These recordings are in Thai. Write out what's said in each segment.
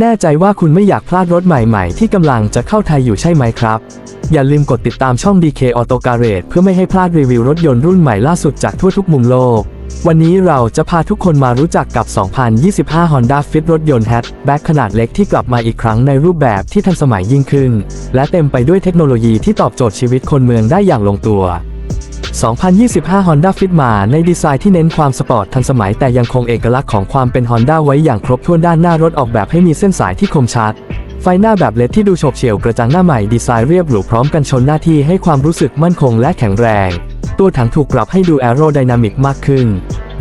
แน่ใจว่าคุณไม่อยากพลาดรถใหม่ๆ ที่กำลังจะเข้าไทยอยู่ใช่ไหมครับ อย่าลืมกดติดตามช่อง DK Auto Garage เพื่อไม่ให้พลาดรีวิวรถยนต์รุ่นใหม่ล่าสุดจากทั่วทุกมุมโลก วันนี้เราจะพาทุกคนมารู้จักกับ 2025 Honda Fit รถยนต์ Hatchback ขนาดเล็กที่กลับมาอีกครั้งในรูปแบบที่ทันสมัยยิ่งขึ้น และเต็มไปด้วยเทคโนโลยีที่ตอบโจทย์ชีวิตคนเมืองได้อย่างลงตัว 2025 Honda Fit มาในดีไซน์ที่เน้นความสปอร์ตทันสมัยแต่ยังคงเอกลักษณ์ของความเป็น Honda ไว้อย่างครบถ้วนด้านหน้ารถออกแบบให้มีเส้นสายที่คมชัด ไฟหน้าแบบเลดที่ดูโฉบเฉี่ยวกระจังหน้าใหม่ดีไซน์เรียบหรูพร้อมกันชนหน้าที่ให้ความรู้สึกมั่นคงและแข็งแรง ตัวถังถูกปรับให้ดูแอโรไดนามิกมากขึ้น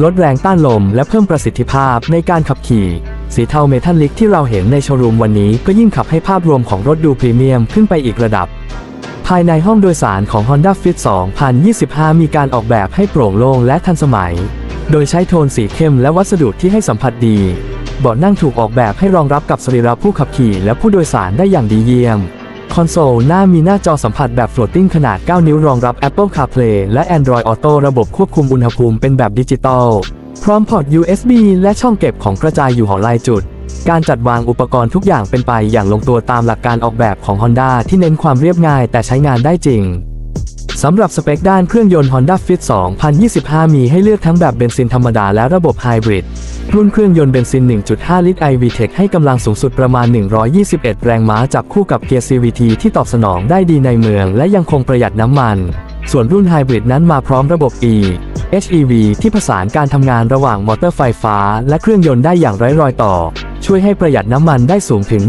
ลดแรงต้านลมและเพิ่มประสิทธิภาพในการขับขี่ สีเทาเมทัลลิกที่เราเห็นในโชว์รูมวันนี้ก็ยิ่งขับให้ภาพรวมของรถดูพรีเมียมขึ้นไปอีกระดับ ภายในห้องโดยสารของ Honda Fit 2025 มีการออกแบบให้โปร่งโล่งและทันสมัย โดยใช้โทนสีเข้มและวัสดุที่ให้สัมผัสดี เบาะนั่งถูกออกแบบให้รองรับกับสรีระผู้ขับขี่และผู้โดยสารได้อย่างดีเยี่ยม คอนโซลหน้ามีหน้าจอสัมผัสแบบ floating ขนาด 9 นิ้วรองรับ Apple CarPlay และ Android Auto ระบบควบคุมอุณหภูมิเป็นแบบดิจิตอล พร้อมพอร์ต USB และช่องเก็บของกระจายอยู่หอลายจุด การจัดวางอุปกรณ์ทุกอย่างเป็นไปอย่างลงตัวตามหลักการออกแบบของ Honda ที่เน้นความเรียบง่ายแต่ใช้งานได้จริงสำหรับสเปคด้านเครื่องยนต์ Honda Fit 2025 มีให้เลือกทั้งแบบเบนซินธรรมดาและระบบไฮบริด รุ่นเครื่องยนต์เบนซิน 1.5 ลิตร iVTEC ให้กำลังสูงสุดประมาณ 121 แรงม้าจับคู่กับเกียร์ CVT ที่ตอบสนองได้ดีในเมือง และยังคงประหยัดน้ำมัน ส่วนรุ่นไฮบริดนั้นมาพร้อมระบบ E HEV ที่ผสานการทำงานระหว่างมอเตอร์ไฟฟ้า และเครื่องยนต์ได้อย่างไร้รอยต่อ ช่วยให้ประหยัดน้ำมันได้สูงถึง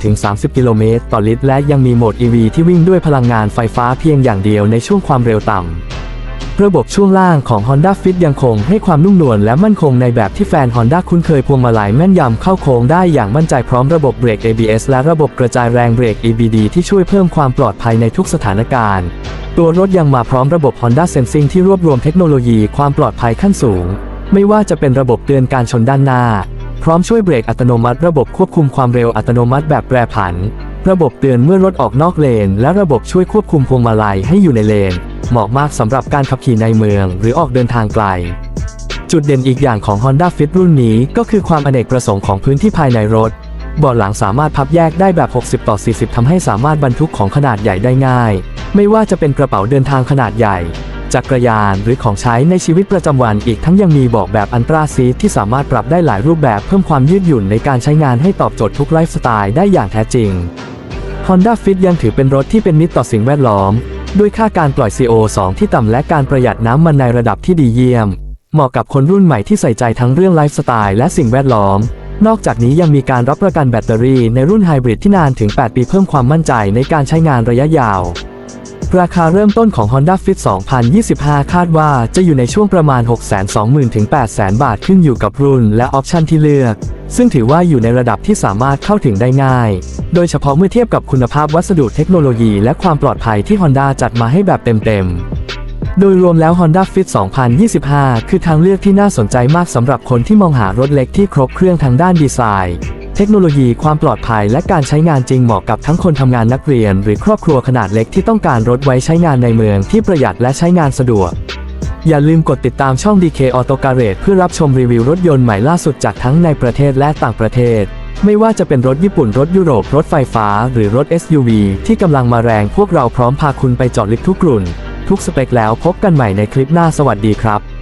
28-30 กิโลเมตรต่อลิตร และยังมีโหมด EV ที่วิ่งด้วยพลังงานไฟฟ้าเพียงอย่างเดียวในช่วงความเร็วต่ำ ระบบช่วงล่างของ Honda Fit ยังคงให้ความนุ่มนวลและมั่นคงในแบบที่แฟน Honda คุ้นเคยพวงมาลัยแม่นยำเข้าโค้งได้อย่างมั่นใจพร้อมระบบเบรก ABS และระบบกระจายแรงเบรก EBD ที่ช่วยเพิ่มความปลอดภัยในทุกสถานการณ์ ตัวรถยังมาพร้อมระบบ Honda Sensing ที่รวบรวมเทคโนโลยีความปลอดภัยขั้นสูง ไม่ว่าจะเป็นระบบเตือนการชนด้านหน้า ร้อมช่วยเบรกอัตโนมัติระบบควบคุมความเร็วอัตโนมัติแบบแปรผัน ระบบเตือนเมื่อรถออกนอกเลน และระบบช่วยควบคุมพวงมาลัยให้อยู่ในเลน เหมาะมากสำหรับการขับขี่ในเมือง หรือออกเดินทางไกล จุดเด่นอีกอย่างของ Honda Fit รุ่นนี้ก็คือความอเนกประสงค์ของพื้นที่ภายในรถเบาะหลังสามารถพับแยกได้แบบ 60 ต่อ 40 ทำให้สามารถบรรทุกของขนาดใหญ่ได้ง่าย ไม่ว่าจะเป็นกระเป๋าเดินทางขนาดใหญ่ จักรยานหรือของใช้ในชีวิตประจำวันอีกทั้งยังมีเบาะแบบอันตราซีทที่สามารถปรับได้หลายรูปแบบเพิ่มความยืดหยุ่นในการใช้งานให้ตอบโจทย์ทุกไลฟ์สไตล์ได้อย่างแท้จริง Honda Fit ยังถือเป็นรถที่เป็นมิตรต่อสิ่งแวดล้อม ด้วยค่าการปล่อย CO2 ที่ต่ำและการประหยัดน้ำมันในระดับที่ดีเยี่ยม เหมาะกับคนรุ่นใหม่ที่ใส่ใจทั้งเรื่องไลฟ์สไตล์และสิ่งแวดล้อม นอกจากนี้ยังมีการรับประกันแบตเตอรี่ในรุ่นไฮบริดที่นานถึง 8 ปีเพิ่มความมั่นใจในการใช้งานระยะยาว ราคาเริ่มต้นของ Honda Fit 2025 คาดว่าจะอยู่ในช่วงประมาณ 620,000 ถึง 800,000 บาทขึ้นอยู่กับรุ่นและออปชันที่เลือก ซึ่งถือว่าอยู่ในระดับที่สามารถเข้าถึงได้ง่าย โดยเฉพาะเมื่อเทียบกับคุณภาพวัสดุเทคโนโลยีและความปลอดภัยที่ Honda จัดมาให้แบบเต็มๆ โดยรวมแล้ว Honda Fit 2025 คือทางเลือกที่น่าสนใจมากสำหรับคนที่มองหารถเล็กที่ครบเครื่องทางด้านดีไซน์ เทคโนโลยีความปลอดภัยและการใช้งานจริงเหมาะกับทั้งคนทำงานนักเรียน หรือครอบครัวขนาดเล็กที่ต้องการรถไว้ใช้งานในเมืองที่ประหยัดและใช้งานสะดวก อย่าลืมกดติดตามช่อง DK Auto Garage เพื่อรับชมรีวิวรถยนต์ใหม่ล่าสุดจากทั้งในประเทศและต่างประเทศ ไม่ว่าจะเป็นรถญี่ปุ่นรถยุโรปรถไฟฟ้า หรือรถ SUV ที่กำลังมาแรงพวกเราพร้อมพาคุณไปเจาะลึกทุกกลุ่น ทุกสเปคแล้วพบกันใหม่ในคลิปหน้าสวัสดีครับ